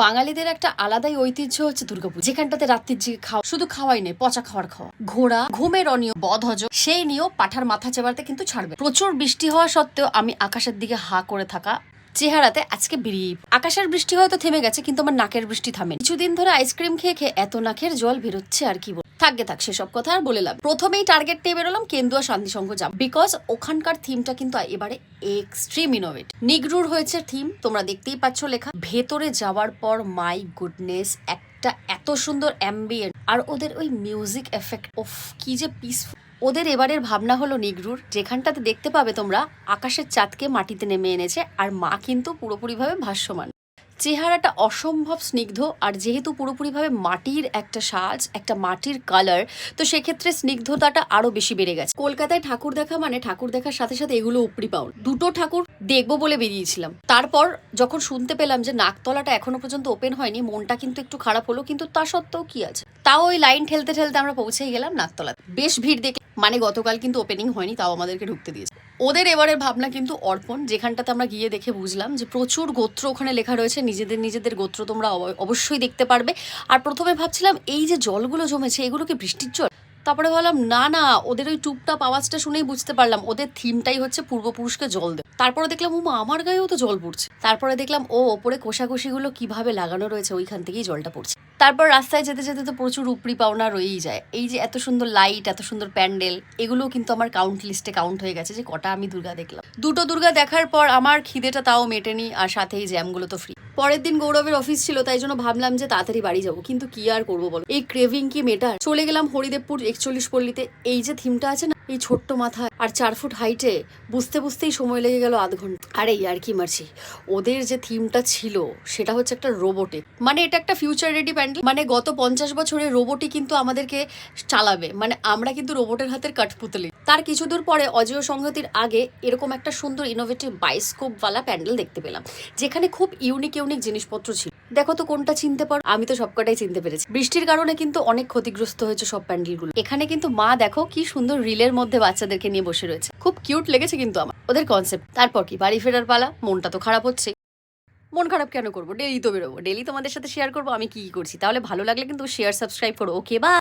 বাঙালিদের একটা আলাদাই ঐতিহ্য হচ্ছে দুর্গাপুজো। যেখানটাতে রাত্রির যে খাওয়া শুধু খাওয়াই নেই পচা খাওয়ার খাওয়া। ঘোড়া, ঘুমের অনিয় বদহজ সেই নিয়েও পাঠার মাথা চেবাতে কিন্তু ছাড়বে। প্রচুর বৃষ্টি হওয়া সত্ত্বেও আমি আকাশের দিকে হা করে থাকা চেহারাতে আজকে বেরিয়ে আকাশের বৃষ্টি হয়তো থেমে গেছে, কিন্তু আমার নাকের বৃষ্টি থামে কিছুদিন ধরে আইসক্রিম খেয়ে খেয়ে এত নাকের জল বেরোচ্ছে আর কি। থাকবে থাক সেসব কথা আর বলে লাভ প্রথমেই টার্গেট নিয়ে বেরোলাম, কেন্দুয়া শান্তি সংঘ যাব। বিকজ ওখানকার থিমটা কিন্তু এবারে এক্সট্রিম ইনোভেট নিগরুর হয়েছে থিম তোমরা দেখতেই পাচ্ছ লেখা। ভেতরে যাওয়ার পর মাই গুডনেস একটা এত সুন্দর অ্যাম্বিয়েন্ট আর ওদের ওই মিউজিক এফেক্ট ওফ কি যে পিসফুল ওদের এবারের ভাবনা হলো নিগরুর, যেখানটাতে দেখতে পাবে তোমরা, আকাশের চাঁদকে মাটিতে নেমে এনেছে, আর মা কিন্তু পুরোপুরিভাবে ভাষ্যমান। চেহারাটা অসম্ভব স্নিগ্ধ আর যেহেতু পুরোপুরিভাবে মাটির একটা সাজ, একটা মাটির কালার তো সেক্ষেত্রে স্নিগ্ধতাটা আরও বেশি বেড়ে গেছে। কলকাতায় ঠাকুর দেখা মানে ঠাকুর দেখার সাথে সাথে এগুলো উপরি পাও দুটো ঠাকুর দেখব বলে বেরিয়েছিলাম। তারপর যখন শুনতে পেলাম যে নাকতলাটা এখনও পর্যন্ত ওপেন হয়নি, মনটা কিন্তু একটু খারাপ হলো, কিন্তু তা সত্ত্বেও কি আছে? তাও ওই লাইন ঠেলতে ঠেলতে আমরা পৌঁছেই গেলাম নাকতলা বেশ ভিড় দেখে মানে গতকাল কিন্তু ওপেনিং হয়নি, তাও আমাদেরকে ঢুকতে দিয়েছে। ওদের এবারের ভাবনা কিন্তু অর্পণ, যেখানটাতে আমরা গিয়ে দেখে বুঝলাম যে প্রচুর গোত্র ওখানে লেখা রয়েছে, নিজেদের নিজেদের গোত্র তোমরা অব- অবশ্যই দেখতে পারবে। আর প্রথমে ভাবছিলাম, এই যে জলগুলো জমেছে, এগুলো কি বৃষ্টির জল? তারপরে ভাবলাম, না না, ওদের ওই টুপটাপ আওয়াজটা শুনেই বুঝতে পারলাম, ওদের থিমটাই হচ্ছে পূর্বপুরুষকে জল দেয় তারপরে দেখলাম, উমা, আমার গায়েও তো জল পড়ছে। তারপরে দেখলাম, ও, ওপরে কোষাকুষিগুলো কীভাবে লাগানো রয়েছে, ওইখান থেকেই জলটা পড়ছে। তারপর রাস্তায় যেতে যেতে তো প্রচুর উপরি পাওনা রয়েই যায়। এই যে এত সুন্দর লাইট এত সুন্দর প্যান্ডেল, এগুলোও কিন্তু আমার কাউন্ট লিস্টে কাউন্ট হয়ে গেছে যে কটা আমি দুর্গা দেখলাম। দুটো দুর্গা দেখার পর আমার খিদেটা তাও মেটেনি, আর সাথে এই জ্যামগুলো তো ফ্রি পরের দিন গৌরবের অফিস ছিল, তাই জন্য ভাবলাম যে তাড়াতাড়ি বাড়ি যাব। কিন্তু কি আর করব বলো? এই ক্রেভিং কি মেটার? চলে গেলাম হরিদেবপুর একচল্লিশ পল্লীতে। এই যে থিমটা আছে না, এই ছোট্ট মাথায় আর চার ফুট হাইটে বুঝতে বুঝতেই সময় লেগে গেল আধ ঘণ্টা। আরে আর কি মারছি ওদের যে থিমটা ছিল, সেটা হচ্ছে একটা রোবটে মানে এটা একটা ফিউচার রেডি প্যান্ডেল মানে গত পঞ্চাশ বছরের রোবটই কিন্তু আমাদেরকে চালাবে। মানে আমরা কিন্তু রোবটের হাতের কাঠপুতলি। তার কিছু দূর পরে অজয় সংহতির আগে এরকম একটা সুন্দর ইনোভেটিভ বাইস্কোপওয়ালা প্যান্ডেল দেখতে পেলাম, যেখানে খুব ইউনিক ইউনিক জিনিসপত্র ছিল। দেখো তো কোনটা চিনতে পারো? আমি তো সবকটাই চিনতে পেরেছি। বৃষ্টির কারণে কিন্তু অনেক ক্ষতিগ্রস্ত হয়েছে সব প্যান্ডেলগুলো। এখানে কিন্তু মা দেখো কি সুন্দর রিলের মধ্যে বাচ্চাদেরকে নিয়ে বসে রয়েছে। খুব কিউট লেগেছে কিন্তু আমার, ওদের কনসেপ্ট তারপর কি, বাড়ি ফেরার পালা? মনটা তো খারাপ হচ্ছে। মন খারাপ কেন করব? ডেলি তো বেরোবো। ডেলি তোমাদের সাথে শেয়ার করব, আমি কি করছি? তাহলে ভালো লাগলে কিন্তু শেয়ার সাবস্ক্রাইব করো। ওকে বা